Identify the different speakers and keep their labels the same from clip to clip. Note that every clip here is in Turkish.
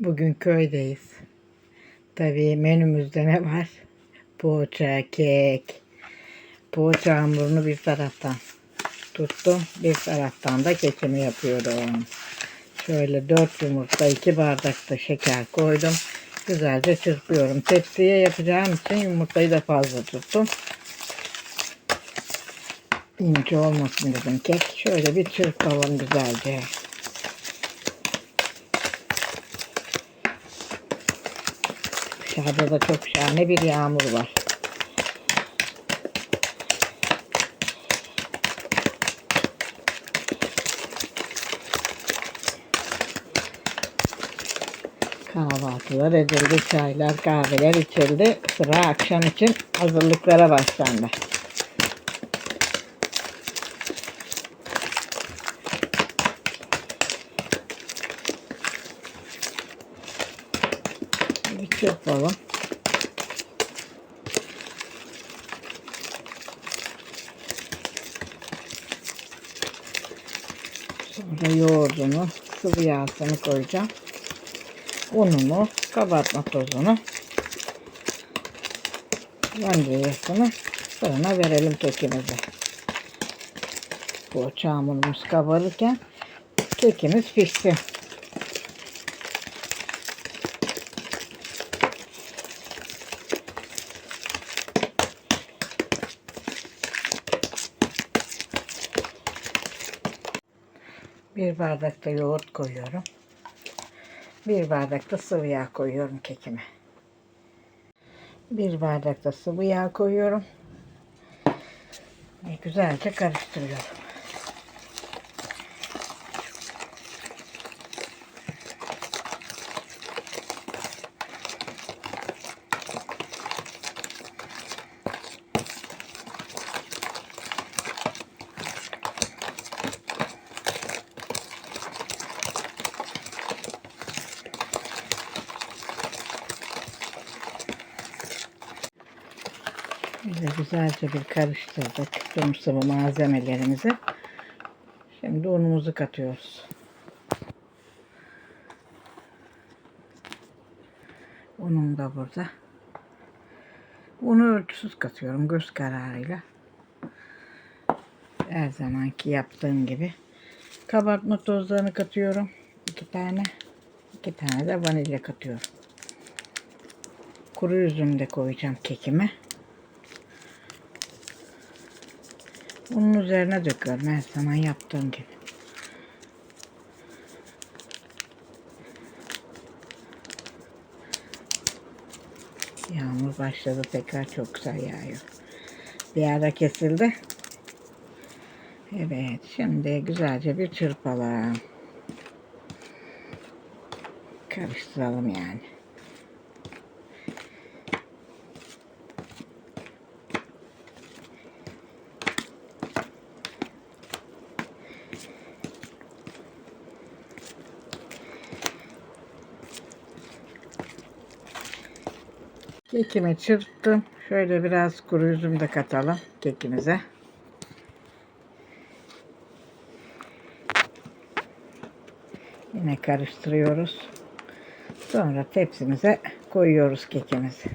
Speaker 1: Bugün köydeyiz. Tabii menümüzde ne var? Poğaça, kek. Poğaça hamurunu bir taraftan tuttum. Bir taraftan da kekimi yapıyorum. Şöyle 4 yumurta, 2 bardak da şeker koydum. Güzelce çırpıyorum. Tepsiye yapacağım için yumurtayı da fazla tuttum. İnce olmasın dedim kek. Şöyle bir çırpalım güzelce. Dışarıda da çok şahane bir yağmur var. Kahvaltılar edildi, çaylar, kahveler içildi. Sıra akşam için hazırlıklara başlandı. Bir çırpalım. Sonra yoğurdunu, sıvı yağsını koyacağım. Ununu, kabartma tozunu, vandilyasını fırına verelim kekimizi. Bu hamurumuz kabarırken kekimiz pişsin. Bir bardak da yoğurt koyuyorum. Bir bardak da sıvı yağ koyuyorum kekime. Bir bardak da sıvı yağ koyuyorum. Ve güzelce karıştırıyorum. Böyle güzelce bir karıştırdık tüm sıvı malzemelerimizi. Şimdi unumuzu katıyoruz. Unum da burada. Unu ölçüsüz katıyorum göz kararıyla. Her zamanki yaptığım gibi. Kabartma tozlarını katıyorum. iki tane. iki tane de vanilya katıyorum. Kuru üzüm de koyacağım kekime. Bunun üzerine döküyorum her zaman yaptığım gibi. Yağmur başladı tekrar çok güzel yağıyor. Bir ara kesildi. Evet şimdi güzelce bir çırpalım. Karıştıralım yani. Kekimi çırptım. Şöyle biraz kuru üzüm de katalım kekimize. Yine karıştırıyoruz. Sonra tepsimize koyuyoruz kekimizi.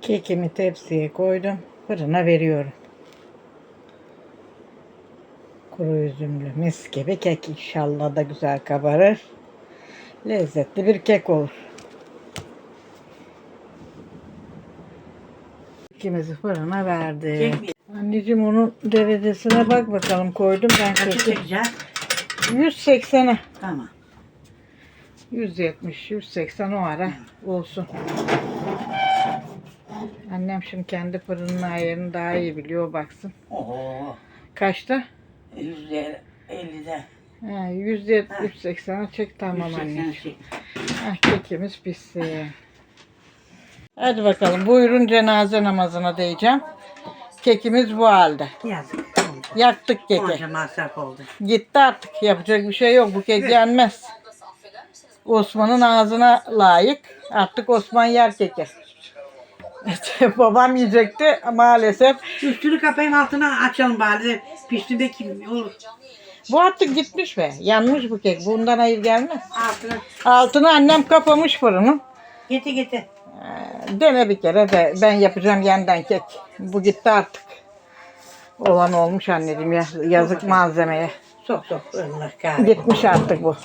Speaker 1: Kekimi tepsiye koydum. Fırına veriyorum. Kuru üzümlü mis gibi kek inşallah da güzel kabarır. Lezzetli bir kek olur. Kekimizi fırına verdik. Anneciğim onun derecesine bak bakalım koydum ben
Speaker 2: Kaçı
Speaker 1: keki.
Speaker 2: çekeceğiz?
Speaker 1: 180'e.
Speaker 2: Tamam.
Speaker 1: 170, 180 o ara olsun. Annem şimdi kendi fırının ayarını daha iyi biliyor baksın.
Speaker 2: Oho.
Speaker 1: Kaçta?
Speaker 2: Yüzde ellide.
Speaker 1: Ha, 170, 180'e çek tamam anneciğim.
Speaker 2: Şey.
Speaker 1: Ah, kekimiz pişsin. Hadi bakalım buyurun cenaze namazına diyeceğim. Kekimiz bu halde.
Speaker 2: Yazık.
Speaker 1: Yaktık keki.
Speaker 2: Onca masraf oldu.
Speaker 1: Gitti artık. Yapacak bir şey yok. Bu kek yenmez. Osman'ın ağzına layık. Artık Osman yer keki. Babam yiyecekti maalesef.
Speaker 2: Üstünü kapayım altına açalım bari. Pişti de kim olur.
Speaker 1: Bu artık gitmiş be. Yanmış bu kek. Bundan hayır gelmez.
Speaker 2: Altına.
Speaker 1: Altını annem kapamış fırını.
Speaker 2: Getir getir.
Speaker 1: Ee, Dene bir kere de ben yapacağım yeniden kek. Bu gitti artık. Olan olmuş anneciğim ya. Yazık malzemeye.
Speaker 2: Sok sok.
Speaker 1: Gitmiş artık bu.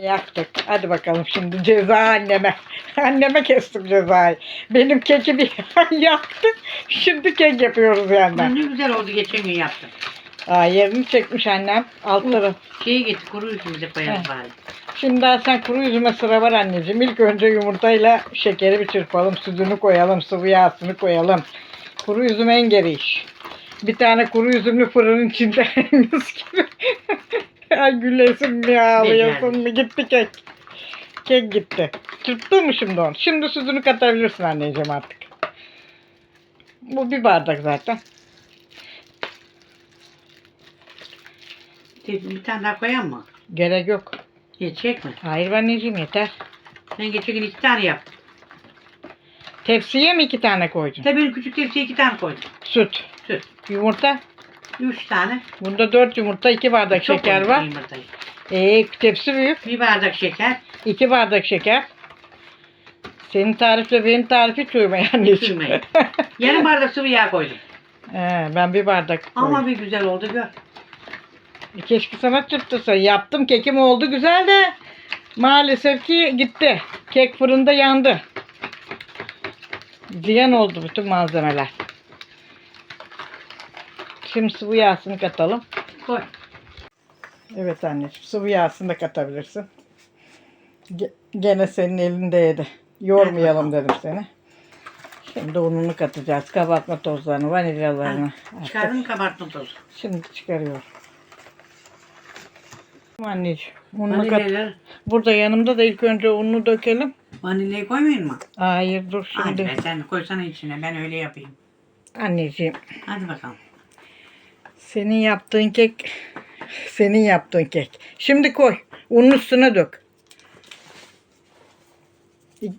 Speaker 1: Yaktık. Hadi bakalım şimdi ceza anneme. Anneme kestim cezayı. Benim keki bir yaptık. Şimdi kek yapıyoruz yandan.
Speaker 2: Ne güzel oldu geçen gün yaptım.
Speaker 1: Aa, yerini çekmiş annem. Altları.
Speaker 2: Şeyi getir kuru üzümü de koyalım bari.
Speaker 1: Şimdi daha sen kuru üzüme sıra var anneciğim. İlk önce yumurtayla şekeri bir çırpalım. Sütünü koyalım. Sıvı yağsını koyalım. Kuru üzüm en geri iş. Bir tane kuru üzümlü fırının içinde mis gibi. Ay gülesim mi ağlıyorsun mu? Gitti kek. Kek gitti. Çırptın mı şimdi onu? Şimdi sütünü katabilirsin anneciğim artık. Bu bir bardak zaten.
Speaker 2: Bir tane daha koyalım mı?
Speaker 1: Gerek yok.
Speaker 2: Yetecek mi?
Speaker 1: Hayır anneciğim yeter.
Speaker 2: Ben geçen gün iki tane yaptım.
Speaker 1: Tepsiye mi iki tane koydun?
Speaker 2: Tabii küçük tepsiye iki tane koydum.
Speaker 1: Süt.
Speaker 2: Süt.
Speaker 1: Yumurta.
Speaker 2: Üç tane.
Speaker 1: Bunda dört yumurta, iki bardak
Speaker 2: Çok
Speaker 1: şeker
Speaker 2: koydum
Speaker 1: var.
Speaker 2: yumurtayı.
Speaker 1: Ee, tepsi büyük.
Speaker 2: Bir bardak şeker.
Speaker 1: iki bardak şeker. Senin tarifle benim tarifi çürüme anneciğim.
Speaker 2: Sürmeyin. Yarım bardak sıvı yağ koydum.
Speaker 1: He, ben bir bardak
Speaker 2: Ama
Speaker 1: koydum.
Speaker 2: bir güzel oldu gör.
Speaker 1: Keşke sana çırptırsa. Yaptım kekim oldu güzel de maalesef ki gitti. Kek fırında yandı. Ziyan oldu bütün malzemeler. Şimdi sıvı yağsını katalım.
Speaker 2: Koy.
Speaker 1: Evet anneciğim sıvı yağsını da katabilirsin. Ge- Gene senin elindeydi. Yormayalım dedim seni. Şimdi ununu katacağız. Kabartma tozlarını, vanilyalarını.
Speaker 2: Çıkardın kabartma tozu?
Speaker 1: Şimdi çıkarıyorum. Anneciğim ununu kat.
Speaker 2: Vanilyaları.
Speaker 1: Burada yanımda da ilk önce ununu dökelim.
Speaker 2: Vanilyayı koymayın mı?
Speaker 1: Hayır dur
Speaker 2: Hadi
Speaker 1: şimdi.
Speaker 2: be sen koysana içine ben öyle yapayım.
Speaker 1: Anneciğim
Speaker 2: Hadi bakalım.
Speaker 1: Senin yaptığın kek senin yaptığın kek. Şimdi koy. Unun üstüne dök.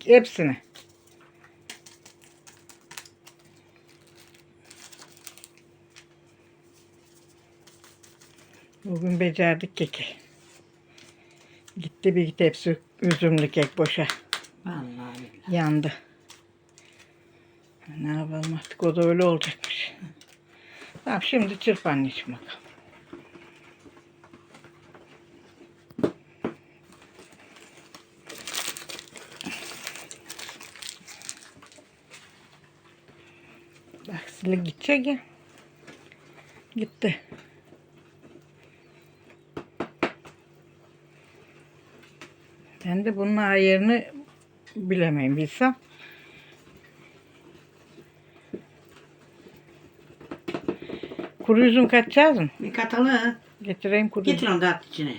Speaker 1: Hepsini. Bugün becerdik keki. Gitti bir tepsi üzümlü kek boşa.
Speaker 2: Vallahi.
Speaker 1: Yandı. Ne yapalım artık o da öyle olacakmış. Tamam şimdi çırp anneciğim bakalım. Bak silik gidecek ya. Gitti. Ben de bunun ayarını bilemeyim bilsem. Kuru üzüm katacağız mı?
Speaker 2: Bir katalı.
Speaker 1: Getireyim kuru üzüm.
Speaker 2: Getir onu da at içine.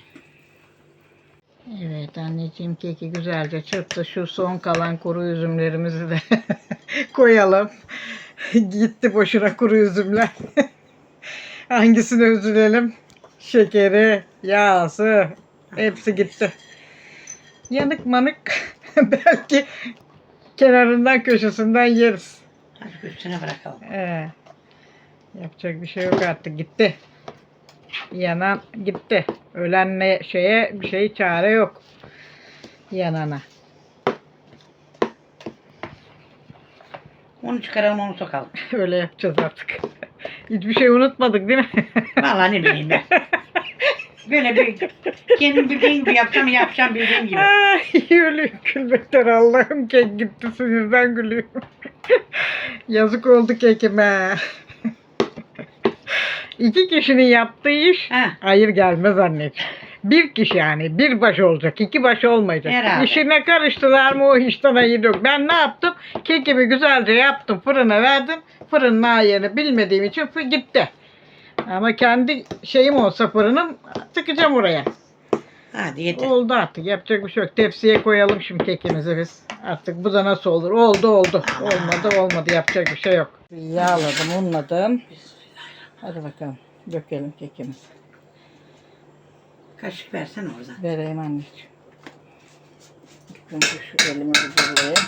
Speaker 1: Evet anneciğim keki güzelce çırptı. Şu son kalan kuru üzümlerimizi de koyalım. Gitti boşuna kuru üzümler. Hangisine üzülelim? Şekeri, yağsı hepsi gitti. Yanık manık belki kenarından köşesinden yeriz.
Speaker 2: Hadi üstüne bırakalım.
Speaker 1: Ee, yapacak bir şey yok artık gitti. Yanan gitti. Ölenle şeye bir şey çare yok. Yanana.
Speaker 2: Onu çıkaralım onu sokalım.
Speaker 1: Öyle yapacağız artık. Hiçbir şey unutmadık değil mi?
Speaker 2: Vallahi ne bileyim ben. Böyle bir kendim bildiğim gibi yapsam yapacağım bildiğim gibi.
Speaker 1: Ölüyorum gülmekten Allah'ım kek gitti sinirden gülüyorum. Yazık oldu kekime. İki kişinin yaptığı iş
Speaker 2: Ha.
Speaker 1: hayır gelmez anneciğim. Bir kişi yani bir baş olacak, iki baş olmayacak.
Speaker 2: Herhalde.
Speaker 1: İşine karıştılar mı o işten hayır yok. Ben ne yaptım? Kekimi güzelce yaptım, fırına verdim. Fırının ayarını bilmediğim için fı- gitti. Ama kendi şeyim olsa fırınım tıkacağım oraya.
Speaker 2: Hadi yeter.
Speaker 1: Oldu artık yapacak bir şey yok. Tepsiye koyalım şimdi kekimizi biz. Artık bu da nasıl olur? Oldu oldu. Olmadı olmadı yapacak bir şey yok. Yağladım unladım. Hadi bakalım dökelim kekimizi.
Speaker 2: Kaşık versene oradan.
Speaker 1: Vereyim anneciğim. Önce şu elimi hazırlayayım.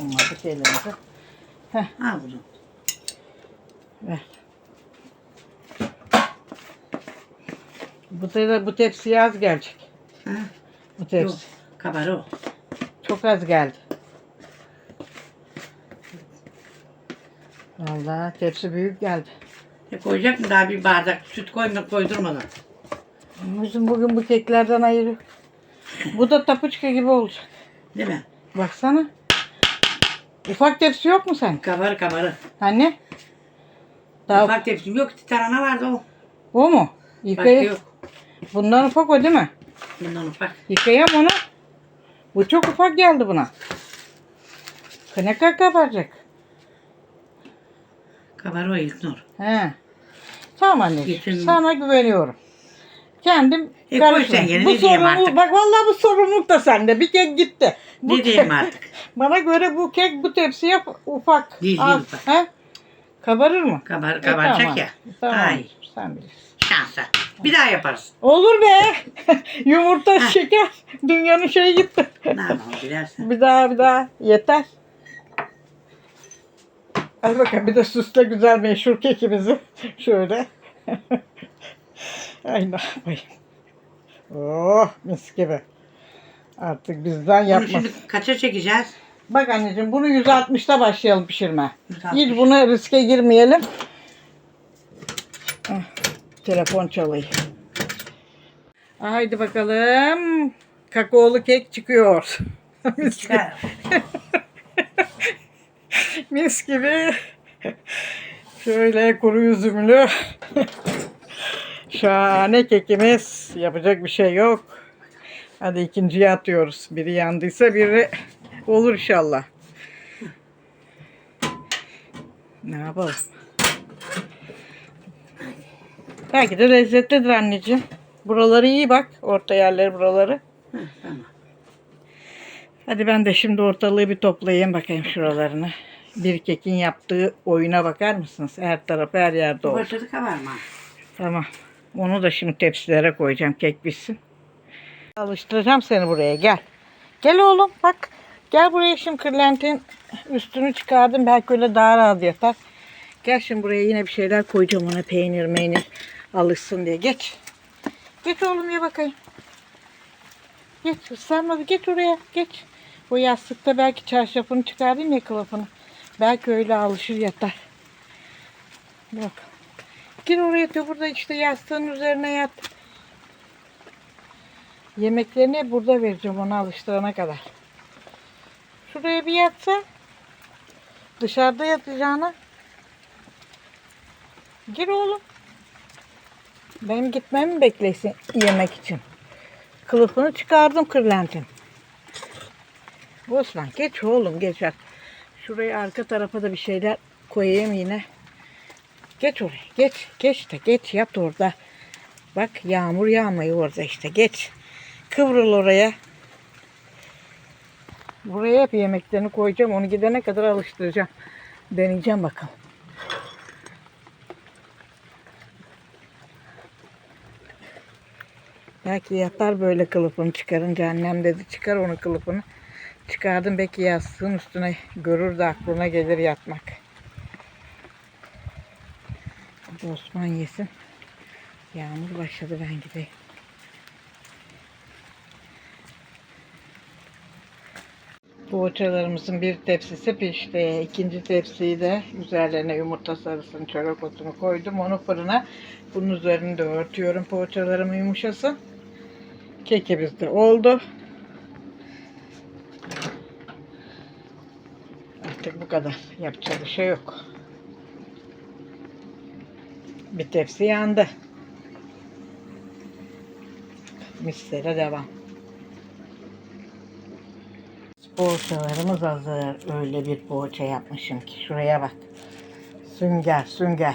Speaker 1: Olmadı ki elimize.
Speaker 2: Al bunu.
Speaker 1: Ver. Bu, te bu tepsiye az gelecek.
Speaker 2: Ha?
Speaker 1: Bu
Speaker 2: Yok.
Speaker 1: tepsi.
Speaker 2: Kabar o.
Speaker 1: Çok az geldi. Vallahi tepsi büyük geldi.
Speaker 2: E koyacak mı daha bir bardak süt koyma koydurmadan.
Speaker 1: Bizim bugün bu keklerden ayrı. Bu da tapuçka gibi olacak.
Speaker 2: Değil mi?
Speaker 1: Baksana. Ufak tepsi yok mu sen?
Speaker 2: Kabarı kabarı.
Speaker 1: Anne? Daha
Speaker 2: Ufak tepsim yok. Tarhana vardı o.
Speaker 1: o mu?
Speaker 2: Başka
Speaker 1: Yıkayı.
Speaker 2: yok.
Speaker 1: Bundan ufak o değil mi?
Speaker 2: Bundan ufak.
Speaker 1: Yıkayam onu. Bu çok ufak geldi buna. Ne kadar kabaracak?
Speaker 2: Kabar o İlknur.
Speaker 1: He. Tamam anneciğim.
Speaker 2: Geçen-
Speaker 1: Sana güveniyorum. Kendim
Speaker 2: E koy
Speaker 1: karışmam.
Speaker 2: sen gene,
Speaker 1: bu
Speaker 2: ne diyeyim
Speaker 1: sorumluluk,
Speaker 2: artık?
Speaker 1: bak vallahi bu sorumluluk da sende. Bir kek gitti. Bu
Speaker 2: Ne diyeyim artık?
Speaker 1: Bana göre bu kek bu tepsiye ufak.
Speaker 2: Değil, değil ufak.
Speaker 1: He? Kabarır mı?
Speaker 2: Kabar,
Speaker 1: E,
Speaker 2: kabaracak
Speaker 1: tamam.
Speaker 2: ya.
Speaker 1: Tamam.
Speaker 2: Ay
Speaker 1: Sen bilirsin.
Speaker 2: şansa. Bir daha yaparız.
Speaker 1: Olur be. Yumurta, şeker. Dünyanın şeyi gitti.
Speaker 2: Ne yapalım bilersen.
Speaker 1: bir daha bir daha. Yeter. Hadi bakalım bir de süsle güzel meşhur kekimizi. Şöyle. Ay ne yapayım. Oh mis gibi. Artık bizden
Speaker 2: Bunu
Speaker 1: yapmaz.
Speaker 2: şimdi kaça çekeceğiz?
Speaker 1: Bak anneciğim bunu 160'ta başlayalım pişirme.
Speaker 2: 160.
Speaker 1: Hiç buna riske girmeyelim. Ah, telefon çalıyor. Haydi bakalım. Kakaolu kek çıkıyor. mis, gibi. Mis gibi. Şöyle kuru üzümlü. Şahane kekimiz. Yapacak bir şey yok. Hadi ikinciye atıyoruz. Biri yandıysa biri olur inşallah. Ne yapalım? Belki de lezzetlidir anneciğim. Buraları iyi bak. Orta yerleri buraları.
Speaker 2: Hı, tamam.
Speaker 1: Hadi ben de şimdi ortalığı bir toplayayım bakayım şuralarını. Bir kekin yaptığı oyuna bakar mısınız? Her tarafı her yerde oldu.
Speaker 2: Başladı kabarma.
Speaker 1: Tamam. Onu da şimdi tepsilere koyacağım kek bitsin. Alıştıracağım seni buraya gel. Gel oğlum bak. Gel buraya şimdi kırlentin üstünü çıkardım. Belki öyle daha rahat yatar. Gel şimdi buraya yine bir şeyler koyacağım ona peynir meynir alışsın diye. Geç. Geç oğlum ya bakayım. Geç ıslanmadı. Geç oraya. Geç. Bu yastıkta belki çarşafını çıkarayım ya kılıfını. Belki öyle alışır yatar. Bak. Gir oraya da burada işte yastığın üzerine yat. Yemeklerini burada vereceğim ona alıştırana kadar. Şuraya bir yatsa. Dışarıda yatacağına. Gir oğlum. Benim gitmemi mi beklesin yemek için? Kılıfını çıkardım kırlentin. Osman geç oğlum geç. bak. Şuraya arka tarafa da bir şeyler koyayım yine. Geç oraya. Geç. Geç de geç yat orada. Bak yağmur yağmıyor orada işte. Geç. Kıvrıl oraya. Buraya hep yemeklerini koyacağım. Onu gidene kadar alıştıracağım. Deneyeceğim bakalım. Belki yatar böyle kılıfını çıkarınca annem dedi çıkar onu kılıfını. Çıkardım belki yastığın üstüne görür de aklına gelir yatmak. Osman yesin. Yağmur başladı ben gideyim. Poğaçalarımızın bir tepsisi pişti. İkinci tepsiyi de üzerlerine yumurta sarısını, çörek otunu koydum. Onu fırına bunun üzerinde örtüyorum poğaçalarım yumuşasın. Kekimiz de oldu. Artık bu kadar. Yapacak bir şey yok. Bir tepsi yandı. Mislere devam. Poğaçalarımız hazır. Öyle bir poğaça yapmışım ki. Şuraya bak. Sünger, sünger.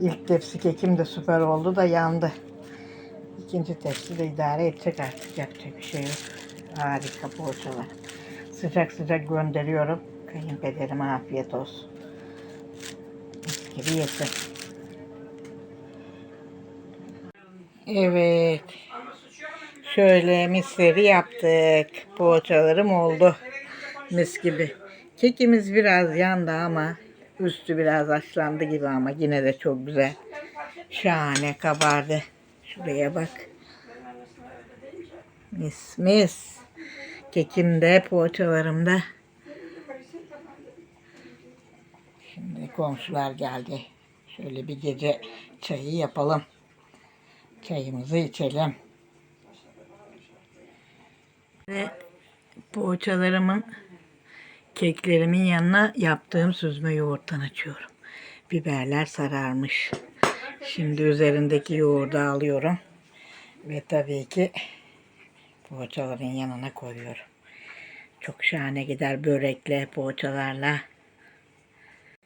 Speaker 1: İlk tepsi kekim de süper oldu da yandı. İkinci tepsi de idare edecek artık. Yapacak bir şey yok. Harika poğaçalar. Sıcak sıcak gönderiyorum. Kayınpederime afiyet olsun. Mis yesin. Evet. Şöyle misleri yaptık. Poğaçalarım oldu. Mis gibi. Kekimiz biraz yandı ama üstü biraz haşlandı gibi ama yine de çok güzel. Şahane kabardı. Şuraya bak. Mis mis. Kekim de poğaçalarım da. Şimdi komşular geldi. Şöyle bir gece çayı yapalım. Çayımızı içelim. Ve poğaçalarımın keklerimin yanına yaptığım süzme yoğurttan açıyorum. Biberler sararmış. Şimdi üzerindeki yoğurdu alıyorum. Ve tabii ki poğaçaların yanına koyuyorum. Çok şahane gider börekle, poğaçalarla.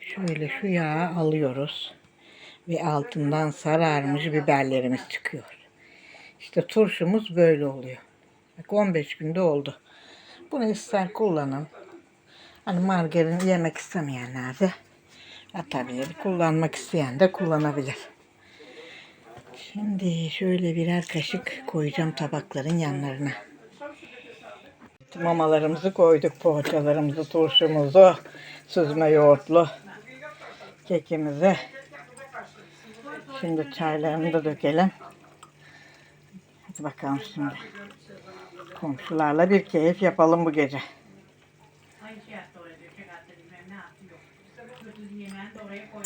Speaker 1: Şöyle şu yağı alıyoruz. Ve altından sararmış biberlerimiz çıkıyor. İşte turşumuz böyle oluyor. Bak 15 günde oldu. Bunu ister kullanın. Hani margarin yemek istemeyenler de atabilir. Kullanmak isteyen de kullanabilir. Şimdi şöyle birer kaşık koyacağım tabakların yanlarına. Mamalarımızı koyduk. Poğaçalarımızı, turşumuzu, süzme yoğurtlu kekimizi. Şimdi çaylarını da dökelim. Hadi bakalım şimdi. Komşularla bir keyif yapalım bu gece.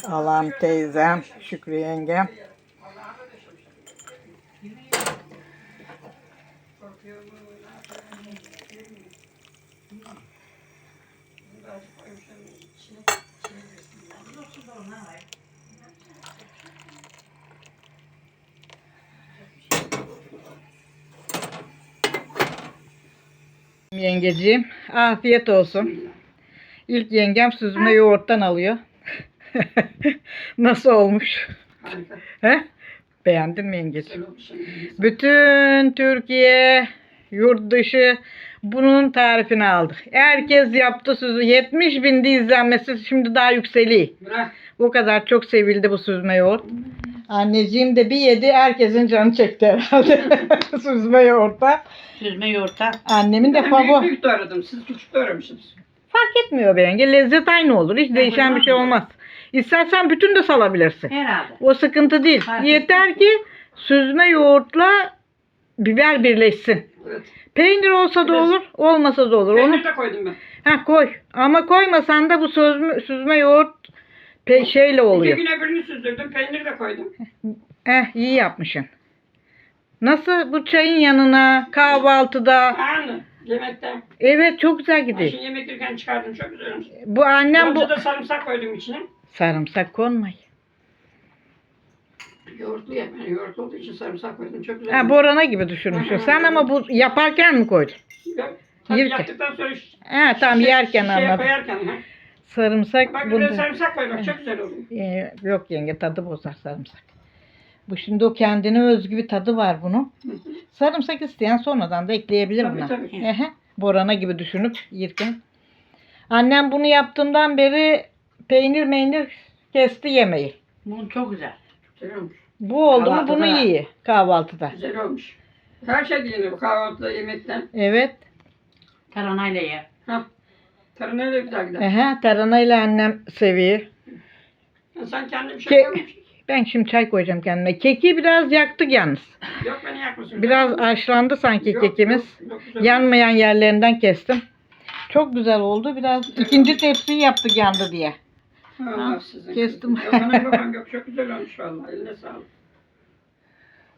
Speaker 1: Alam teyzem, Şükrü yengem. Yengeciğim, afiyet olsun. İlk yengem süzme yoğurttan alıyor. Nasıl olmuş? He? Beğendin mi yengeciğim? Bütün Türkiye, yurt dışı bunun tarifini aldı. Herkes yaptı sözü. 70 bindi izlenmesi şimdi daha yükseliyor. O kadar çok sevildi bu süzme yoğurt. Anneciğim de bir yedi herkesin canı çekti herhalde süzme yoğurtta.
Speaker 2: Süzme yoğurta.
Speaker 1: Annemin de
Speaker 3: Ben
Speaker 1: favori.
Speaker 3: büyük büyük doğradım. Siz küçük doğramışsınız.
Speaker 1: Fark etmiyor be yenge. Lezzet aynı olur. Hiç değişen bir şey olmaz. İstersen bütün de salabilirsin.
Speaker 2: Herhalde.
Speaker 1: O sıkıntı değil.
Speaker 2: Fark
Speaker 1: Yeter ki süzme yoğurtla biber birleşsin.
Speaker 3: Evet.
Speaker 1: Peynir olsa da
Speaker 3: Biraz-
Speaker 1: olur, olmasa da olur. Onu
Speaker 3: Peynir de koydum ben.
Speaker 1: ha koy. Ama koymasan da bu süzme, süzme yoğurt pe- şeyle
Speaker 3: İki
Speaker 1: oluyor.
Speaker 3: güne birini süzdürdüm. Peynir de koydum.
Speaker 1: Eh iyi yapmışsın. Nasıl bu çayın yanına, kahvaltıda?
Speaker 3: Aynı. Yemekte.
Speaker 1: Evet çok güzel gidiyor.
Speaker 3: şimdi yemek yerken çıkardım. Çok güzel olmuş.
Speaker 1: Bu annem bu
Speaker 3: Yonca da sarımsak koydum içine.
Speaker 1: sarımsak konmay.
Speaker 3: Yoğurtlu ya. Ben yoğurt olduğu için sarımsak koydum. Çok güzel
Speaker 1: Ha
Speaker 3: olmuş.
Speaker 1: Borana gibi düşünmüşsün. Sen ama bu yaparken mi koydun?
Speaker 3: Yok. Tabii
Speaker 1: Yerken.
Speaker 3: yaptıktan sonra şiş-
Speaker 1: He tamam
Speaker 3: şişe-
Speaker 1: yerken
Speaker 3: şişeye
Speaker 1: anladım.
Speaker 3: koyarken. Ha.
Speaker 1: Sarımsak
Speaker 3: Bak
Speaker 1: bunda.
Speaker 3: sarımsak koy bak. Çok güzel oluyor.
Speaker 1: Ee, yok yenge tadı bozar sarımsak. Bu şimdi o kendine özgü bir tadı var bunun. Sarımsak isteyen sonradan da ekleyebilir
Speaker 3: Tabii,
Speaker 1: buna.
Speaker 3: tabii.
Speaker 1: Ehe, Borana gibi düşünüp yerken. Annem bunu yaptığından beri peynir meynir kesti yemeği.
Speaker 2: Bu çok güzel.
Speaker 3: Güzel olmuş.
Speaker 1: Bu oldu mu bunu yiyor kahvaltıda.
Speaker 3: Güzel olmuş. Her şey yenir. Kahvaltıda, yemekten.
Speaker 1: Evet.
Speaker 2: Taranayla ye.
Speaker 3: Ha. Tarhana da güzel gider.
Speaker 1: Ehe, taranayla annem seviyor.
Speaker 3: Ya Sen kendin bir şey
Speaker 1: Ke-. Ben şimdi çay koyacağım kendime. Keki biraz yaktık yalnız.
Speaker 3: Yok beni yakmasın.
Speaker 1: Biraz haşlandı sanki
Speaker 3: Yok,
Speaker 1: kekimiz.
Speaker 3: yok, yok, güzel.
Speaker 1: Yanmayan yerlerinden kestim. Çok güzel oldu. Biraz ikinci tepsiyi yaptık yandı diye.
Speaker 3: Allah sizin.
Speaker 1: Kestim.
Speaker 3: Anam babam yok. Çok güzel olmuş vallahi. Eline sağlık.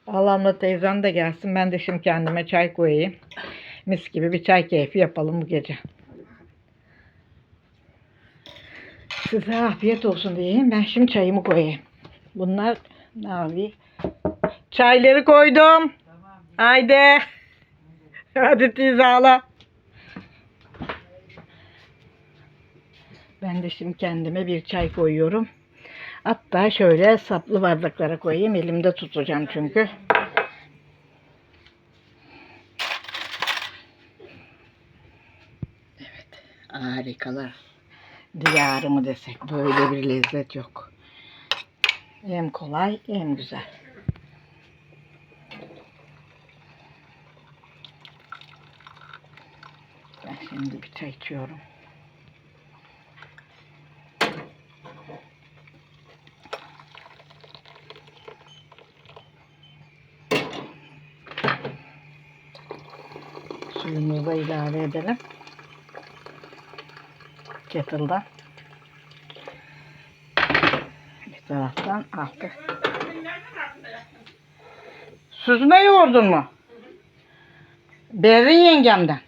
Speaker 1: Allah'ımla teyzem de gelsin. Ben de şimdi kendime çay koyayım. Mis gibi bir çay keyfi yapalım bu gece. Size afiyet olsun diyeyim. Ben şimdi çayımı koyayım. Bunlar yapayım? Çayları koydum. Haydi. Hadi teyze hala. Ben de şimdi kendime bir çay koyuyorum. Hatta şöyle saplı bardaklara koyayım. Elimde tutacağım çünkü. Evet. Harikalar diyarı mı desek böyle bir lezzet yok. Hem kolay hem güzel. Ben şimdi bir çay içiyorum. Suyumuzu da ilave edelim. Kettle'dan. Bir taraftan altta. Süzme yoğurdun mu? Berrin yengemden.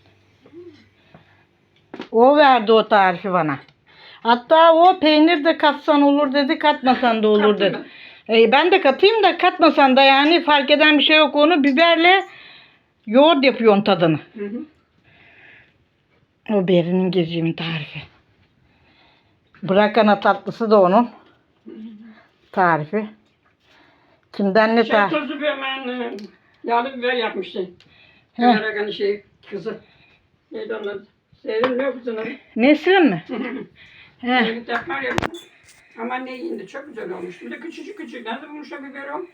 Speaker 1: O verdi o tarifi bana. Hatta o peynir de katsan olur dedi, katmasan da olur dedi. E, ben de katayım da katmasan da yani fark eden bir şey yok onu biberle yoğurt yapıyorsun tadını.
Speaker 3: Hı hı.
Speaker 1: O Beri'nin geciğimin tarifi. Bırakana tatlısı da onun tarifi. Kimden ne
Speaker 3: Şey
Speaker 1: tarif?
Speaker 3: tozu bir hemen e, yağlı biber yapmıştı.
Speaker 1: He.
Speaker 3: Ömer Agan'ın şey kızı. Neydi onun adı? Sevim ne kızın adı?
Speaker 1: Nesrin mi? He.
Speaker 3: Evet yapar ya. Ama ne iyiydi çok güzel olmuş. Bir de küçücük küçük. Nerede bulmuş o biber o?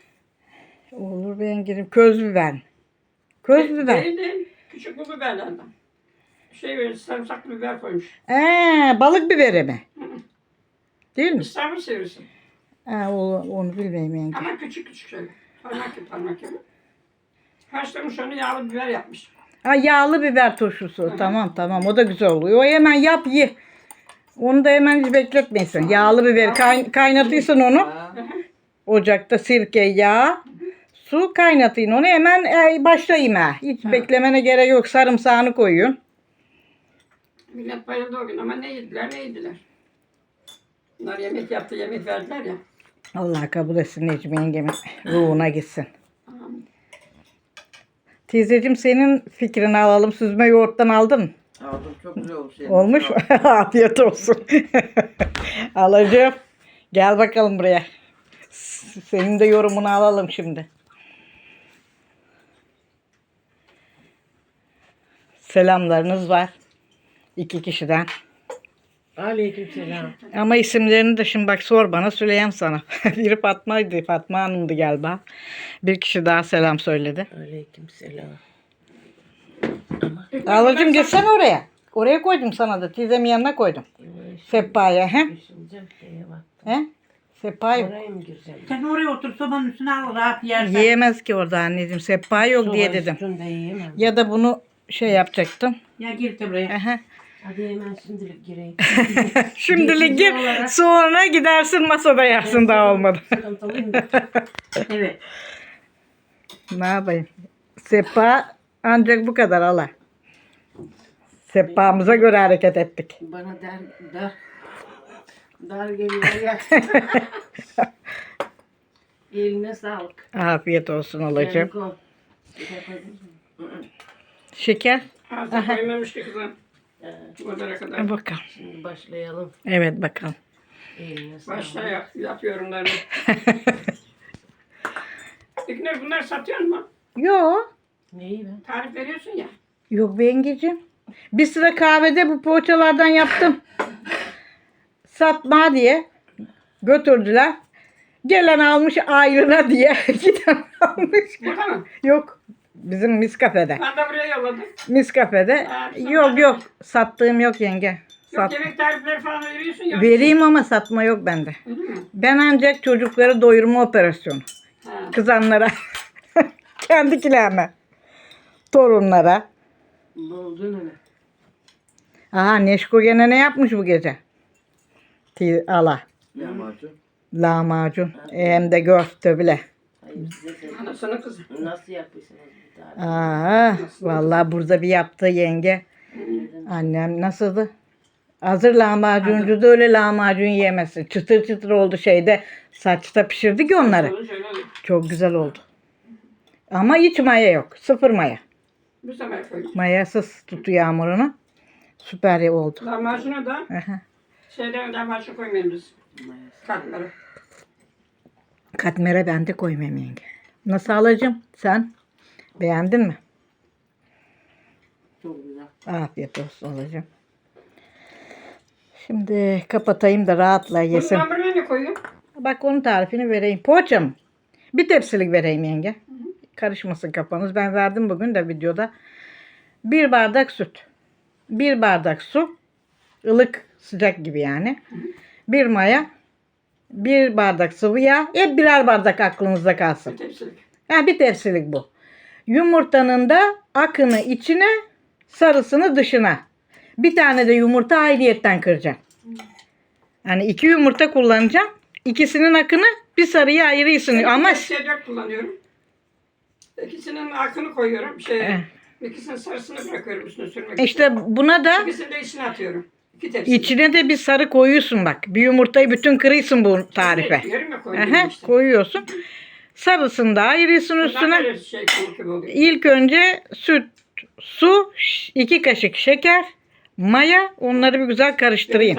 Speaker 1: Olur ben gireyim. Köz biber. Köz biber.
Speaker 3: Değil değil. Küçük bu biberlerden. Şey böyle sarımsaklı biber koymuş.
Speaker 1: Ee, balık biberi mi? Değil mi?
Speaker 3: İstanbul seviyorsun.
Speaker 1: Ha, o, onu bilmeyeyim yenge.
Speaker 3: Ama küçük küçük şöyle. Parmak gibi parmak gibi. Haşlamış onu yağlı biber yapmış.
Speaker 1: Ha, yağlı biber turşusu. Tamam tamam o da güzel oluyor. O hemen yap ye. Onu da hemen hiç bekletmeyin. Yağlı biber kay, kaynatıyorsun onu. Ocakta sirke, yağ, su kaynatayım onu hemen e, başlayayım ha. Hiç beklemene gerek yok. Sarımsağını koyuyorsun.
Speaker 3: Millet bayıldı o gün ama ne yediler ne yediler. Bunlar yemek yaptı yemek verdiler ya.
Speaker 1: Allah kabul etsin Necmi yengemin ruhuna gitsin.
Speaker 3: Aman.
Speaker 1: Teyzeciğim senin fikrini alalım. Süzme yoğurttan aldın?
Speaker 4: Aldım çok güzel olmuş. yani.
Speaker 1: Olmuş mu? Afiyet olsun. Alacağım. Gel bakalım buraya. Senin de yorumunu alalım şimdi. Selamlarınız var. İki kişiden.
Speaker 4: Aleykümselam.
Speaker 1: Ama isimlerini de şimdi bak sor bana söyleyeyim sana. Biri Fatma'ydı. Fatma Hanım'dı galiba. Bir kişi daha selam söyledi.
Speaker 4: Aleykümselam.
Speaker 1: Alacığım gitsene oraya. Oraya koydum sana da. Teyzemin yanına koydum. Sehpaya. He? He? Sehpa yok.
Speaker 2: Sen oraya otur sobanın üstüne al rahat yersen.
Speaker 1: Yiyemez ki orada anneciğim. Sehpa yok diye
Speaker 4: Soba
Speaker 1: dedim.
Speaker 4: üstünde yiyemem.
Speaker 1: Ya da bunu şey yapacaktım.
Speaker 2: Ya gir de buraya.
Speaker 1: Aha.
Speaker 4: Hadi hemen şimdilik gireyim.
Speaker 1: Şimdilik gir.
Speaker 4: Olarak-
Speaker 1: Sonra gidersin masada yersin daha olmadı.
Speaker 2: Evet.
Speaker 1: ne yapayım? Sehpa ancak bu kadar ala. Sehpamıza göre hareket ettik.
Speaker 4: Bana dar, dar, dar geliyor ya. Eline sağlık.
Speaker 1: Afiyet olsun?
Speaker 4: Hı hı.
Speaker 1: Şeker.
Speaker 3: Ağzı koymamıştı kızım.
Speaker 4: Ee,
Speaker 3: Buralara kadar.
Speaker 1: Bakalım.
Speaker 4: Şimdi başlayalım.
Speaker 1: Evet bakalım.
Speaker 4: Eline sağlık.
Speaker 3: Başla yap, yap yorumlarını. İknur bunlar satıyor mu?
Speaker 1: Yok.
Speaker 4: Neyi be?
Speaker 3: Tarif veriyorsun ya.
Speaker 1: Yok be yengeciğim. Bir sıra kahvede bu poğaçalardan yaptım. Satma diye götürdüler. Gelen almış ayrına diye. Giden almış.
Speaker 3: Burada mı?
Speaker 1: Yok. Bizim mis kafede.
Speaker 3: Ben de buraya yolladım.
Speaker 1: Mis kafede.
Speaker 3: Ha,
Speaker 1: Yok yok. Sattığım yok yenge.
Speaker 3: Yok
Speaker 1: Sat.
Speaker 3: yemek tarifleri falan veriyorsun ya.
Speaker 1: Vereyim ama satma yok bende.
Speaker 3: Öyle mi?
Speaker 1: Ben ancak çocukları doyurma operasyonu.
Speaker 3: Ha.
Speaker 1: Kızanlara. Kendikilerine. Torunlara.
Speaker 4: Buldun mu?
Speaker 1: Aha Neşko gene ne yapmış bu gece? Ti ala.
Speaker 4: Lahmacun.
Speaker 1: Lahmacun. Hem de köfte bile.
Speaker 4: Hayır size de
Speaker 3: Anasının kızı.
Speaker 4: nasıl tane?
Speaker 1: Aa, vallahi burada bir yaptı yenge. Annem nasıldı? Hazır lahmacuncu da öyle lahmacun yemezsin. Çıtır çıtır oldu şeyde. Saçta pişirdi ki onları. Çok güzel oldu. Ama hiç maya yok. Sıfır maya.
Speaker 3: Bu sefer koydum.
Speaker 1: Mayasız tutu yağmurunu. Süper oldu.
Speaker 3: Lahmacuna da
Speaker 1: Aha.
Speaker 3: şeyden lahmacun biz. Katları.
Speaker 1: Katmere ben de koymam yenge. Nasıl alacağım? Sen beğendin mi?
Speaker 4: Çok güzel.
Speaker 1: Afiyet olsun alacağım. Şimdi kapatayım da rahatla yesin.
Speaker 3: hamuruna ne koyuyor?
Speaker 1: Bak onun tarifini vereyim. Poğaça mı? Bir tepsilik vereyim yenge. Karışmasın kafanız. Ben verdim bugün de videoda. Bir bardak süt. bir bardak su, ılık sıcak gibi yani. Bir maya, bir bardak sıvı yağ, hep birer bardak aklınızda kalsın.
Speaker 3: Bir tepsilik.
Speaker 1: Ha, bir tepsilik bu. Yumurtanın da akını içine, sarısını dışına. Bir tane de yumurta ayrıyetten kıracaksın. Yani iki yumurta kullanacağım. İkisinin akını bir sarıyı ayırıyorsun. Ama
Speaker 3: Tepsiye dört kullanıyorum. İkisinin akını koyuyorum. Şey,
Speaker 1: Eh.
Speaker 3: ikisinin sarısını bırakıyorum üstüne sürmek için.
Speaker 1: işte buna da
Speaker 3: İkisini de içine atıyorum. İki tepsi.
Speaker 1: içine de bir sarı koyuyorsun bak. Bir yumurtayı bütün kırıyorsun bu tarife.
Speaker 3: Yarım ya
Speaker 1: Aha,
Speaker 3: işte.
Speaker 1: koyuyorsun. Sarısını da ayırıyorsun üstüne.
Speaker 3: şey.
Speaker 1: İlk önce süt, su, ş- iki kaşık şeker, maya onları bir güzel karıştırayım.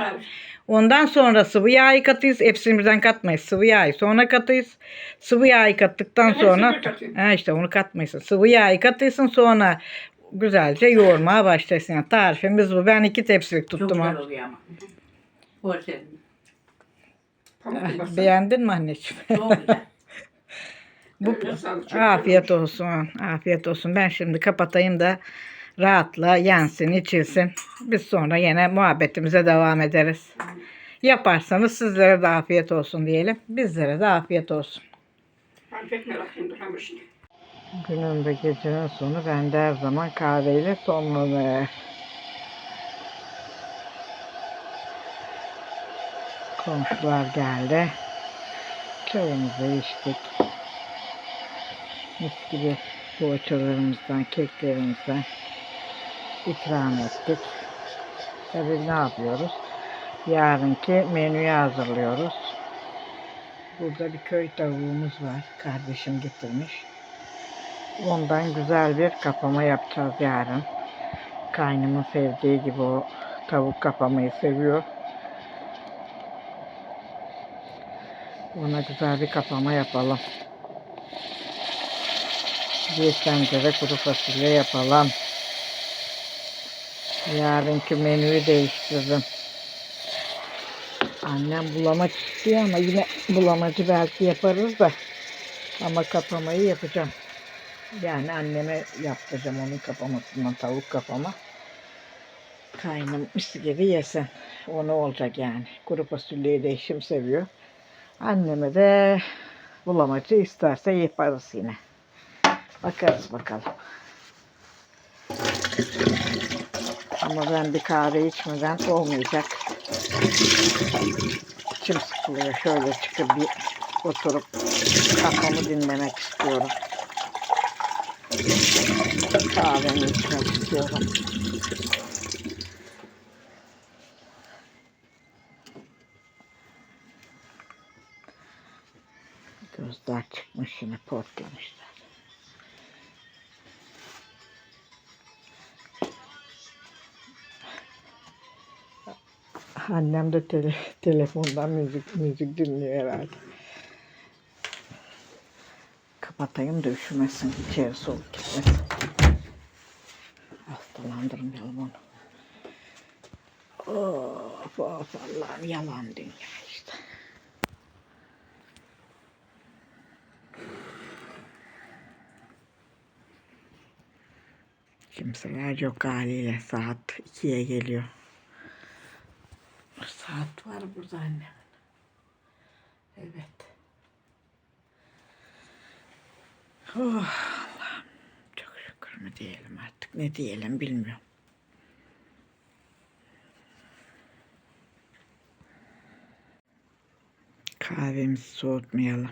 Speaker 1: Ondan sonra sıvı yağı katıyız. Hepsini birden katmayız. Sıvı yağı sonra katıyız. Sıvı yağı kattıktan
Speaker 3: hepsini
Speaker 1: sonra ha işte onu katmayısın. Sıvı yağı katıyorsun sonra güzelce yoğurmaya başlasın. Yani tarifimiz bu. Ben iki tepsilik
Speaker 2: Çok
Speaker 1: tuttum.
Speaker 2: güzel
Speaker 1: ha.
Speaker 2: oluyor ama. Hoş.
Speaker 1: Beğendin mi anneciğim?
Speaker 2: Çok güzel.
Speaker 1: Bu afiyet olsun. Afiyet olsun. Ben şimdi kapatayım da rahatla yensin, içilsin. Biz sonra yine muhabbetimize devam ederiz. Yaparsanız sizlere de afiyet olsun diyelim. Bizlere de afiyet olsun. Günün ve gecenin sonu bende her zaman kahveyle sonlanır. Komşular geldi. Çayımızı içtik. Mis gibi poğaçalarımızdan, keklerimizden ikram ettik. Tabii ne yapıyoruz? Yarınki menüyü hazırlıyoruz. Burada bir köy tavuğumuz var. Kardeşim getirmiş. Ondan güzel bir kapama yapacağız yarın. Kaynımın sevdiği gibi o tavuk kapamayı seviyor. Ona güzel bir kapama yapalım. Bir tencere kuru fasulye yapalım. Yarınki menüyü değiştirdim. Annem bulamak istiyor ama yine bulamacı belki yaparız da. Ama kapamayı yapacağım. Yani anneme yaptıracağım onun kapamasından tavuk kapama. Kaynım mis gibi yesin. O ne olacak yani. Kuru fasulyeyi de eşim seviyor. Anneme de bulamacı isterse yaparız yine. Bakarız bakalım. Ama ben bir kahve içmeden olmayacak. İçim sıkılıyor. Şöyle çıkıp bir oturup kafamı dinlemek istiyorum. Kahvemi içmek istiyorum. Gözler çıkmış yine portlamışlar. Annem de tele, telefondan müzik müzik dinliyor herhalde. Kapatayım da üşümesin, içeri soğuk gitmesin. Hastalandırmayalım onu. Of of Allah'ım yalan dünya işte. Kimseler yok haliyle saat 2'ye geliyor. Saat var burada annem. Evet. Oh Allah'ım. Çok şükür mü diyelim artık. Ne diyelim bilmiyorum. Kahvemizi soğutmayalım.